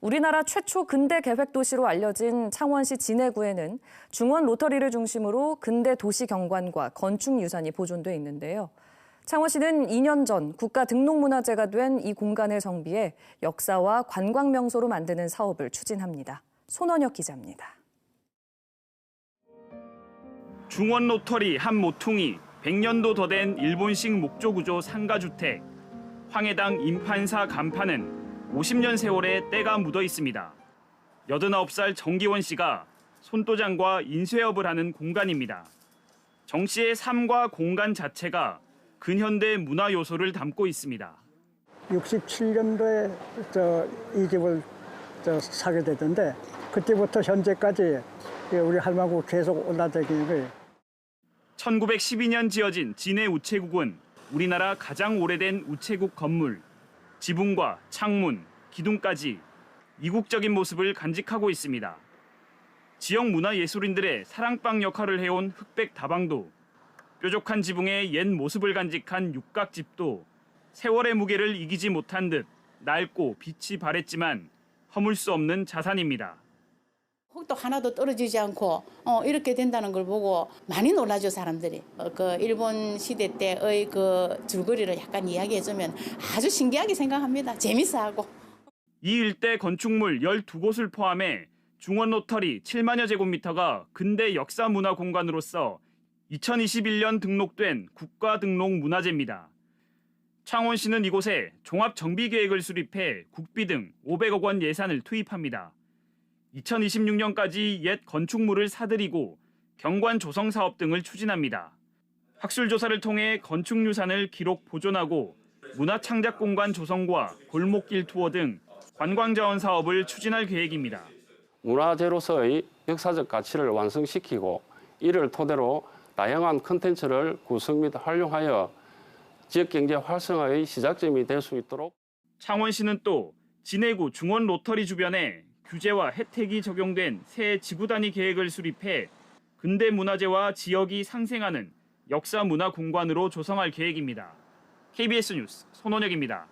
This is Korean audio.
우리나라 최초 근대 계획 도시로 알려진 창원시 진해구에는 중원 로터리를 중심으로 근대 도시 경관과 건축 유산이 보존돼 있는데요. 창원시는 2년 전 국가 등록문화재가 된 이 공간을 정비해 역사와 관광 명소로 만드는 사업을 추진합니다. 손원혁 기자입니다. 중원 로터리 한 모퉁이 100년도 더 된 일본식 목조 구조 상가주택 황해당 임판사 간판은 50년 세월의 때가 묻어 있습니다. 89살 정기원 씨가 손도장과 인쇄업을 하는 공간입니다. 정 씨의 삶과 공간 자체가 근현대 문화 요소를 담고 있습니다. 67년도에 저 이 집을 저 사게 되던데 그때부터 현재까지 우리 할머니하고 계속 올라다니는 거예요. 1912년 지어진 진해 우체국은 우리나라 가장 오래된 우체국 건물. 지붕과 창문, 기둥까지 이국적인 모습을 간직하고 있습니다. 지역 문화 예술인들의 사랑방 역할을 해온 흑백 다방도, 뾰족한 지붕의 옛 모습을 간직한 육각집도 세월의 무게를 이기지 못한 듯 낡고 빛이 바랬지만 허물 수 없는 자산입니다. 혹도 하나도 떨어지지 않고 어, 이렇게 된다는 걸 보고 많이 놀라죠 사람들이. 어, 그 일본 시대 때의 그 줄거리를 약간 이야기해주면 아주 신기하게 생각합니다. 재밌어하고. 이 일대 건축물 12곳을 포함해 중원 로터리 7만여 제곱미터가 근대 역사 문화 공간으로서 2021년 등록된 국가 등록 문화재입니다. 창원시는 이곳에 종합 정비 계획을 수립해 국비 등 500억 원 예산을 투입합니다. 2026년까지 옛 건축물을 사들이고 경관 조성 사업 등을 추진합니다. 학술 조사를 통해 건축 유산을 기록 보존하고 문화 창작 공간 조성과 골목길 투어 등 관광 자원 사업을 추진할 계획입니다. 문화재로서의 역사적 가치를 완성시키고 이를 토대로 다양한 컨텐츠를 구성 및 활용하여 지역 경제 활성화의 시작점이 될 수 있도록 창원시는 또 진해구 중원 로터리 주변에 규제와 혜택이 적용된 새 지구 단위 계획을 수립해 근대 문화재와 지역이 상생하는 역사 문화 공간으로 조성할 계획입니다. KBS 뉴스 손원혁입니다.